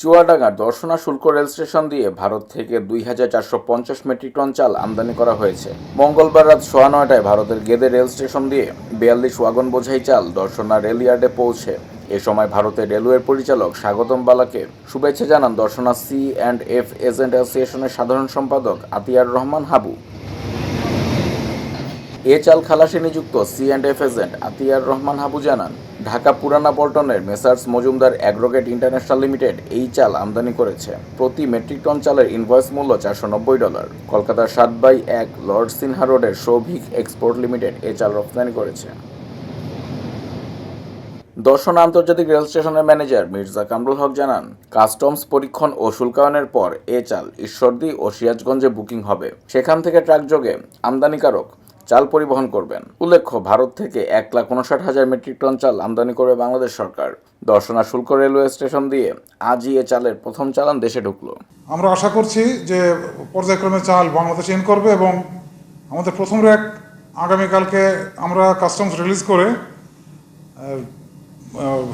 চুয়াডাঙ্গার দর্শনা শুল্ক rail station দিয়ে ভারত থেকে দুই হাজার চারশো পঞ্চাশ মেট্রিক টন চাল আমদানি করা হয়েছে। মঙ্গলবার রাত সোয়া নয়টায় ভারতের গেদে রেল স্টেশন দিয়ে বিয়াল্লিশ ওয়াগন বোঝাই চাল দর্শনা রেল ইয়ার্ডে পৌঁছে। এ সময় ভারতের রেলওয়ের পরিচালক স্বাগতম বালাকে শুভেচ্ছা জানান Darshana C and F agent অ্যাসোসিয়েশনের সাধারণ সম্পাদক আতিয়ার রহমান হাবু। এ চাল খালাসে নিযুক্ত C and F agent Atiar Rahman Habu জানান ঢাকা পুরানা পল্টনের Messrs Majumder aggregate international limited এই চাল আমদানি করেছে। প্রতি মেট্রিক টন চালের ইনভয়েস মূল্য চারশো নব্বই ডলার। কলকাতার সাত বাই এক লর্ড সিনহা রোডের সৌভিক এক্সপোর্ট লিমিটেড এই চাল রপ্তানি করেছে। দর্শন আন্তর্জাতিক রেল স্টেশনের ম্যানেজার মির্জা কামরুল হক জানান, কাস্টমস পরীক্ষণ ও শুল্কায়নের পর এ চাল ঈশ্বরদী ও সিরাজগঞ্জে বুকিং হবে। সেখান থেকে ট্রাক যোগে আমদানিকারক চাল পরিবহন করবেন। উল্লেখ্য ভারত থেকে এক লাখ উনষাট হাজার মেট্রিক টন চাল আমদানি করবে বাংলাদেশ সরকার। দর্শনা শুল্ক রেলওয়ে স্টেশন দিয়ে আজই এ চালের প্রথম চালান দেশে ঢুকলো। আমরা আশা করছি যে পর্যায়ক্রমে চাল বাংলাদেশ ইন করবে এবং আমাদের প্রথম র্যাক আগামীকালকে আমরা কাস্টমস রিলিজ করে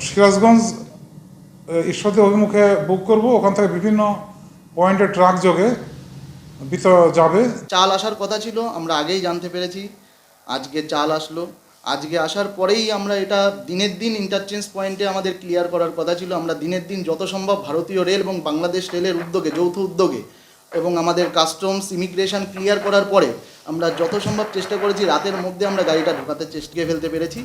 সিরাজগঞ্জ আহ, ঈশ্বরদী অভিমুখে বুক করব। ওখান থেকে বিভিন্ন পয়েন্টে ট্রাক যোগে যাবে? চাল আসার কথা ছিল, আমরা আগেই জানতে পেরেছি, আজকে চাল আসলো। আজকে আসার পরেই আমরা এটা দিনের দিন ইন্টারচেঞ্জ পয়েন্টে আমাদের ক্লিয়ার করার কথা ছিল। আমরা দিনের দিন যত সম্ভব ভারতীয় রেল এবং বাংলাদেশ রেলের উদ্যোগে, যৌথ উদ্যোগে এবং আমাদের কাস্টমস ইমিগ্রেশন ক্লিয়ার করার পরে আমরা যত সম্ভব চেষ্টা করেছি, রাতের মধ্যে আমরা গাড়িটা ঢোকাতে চেষ্টা ফেলতে পেরেছি।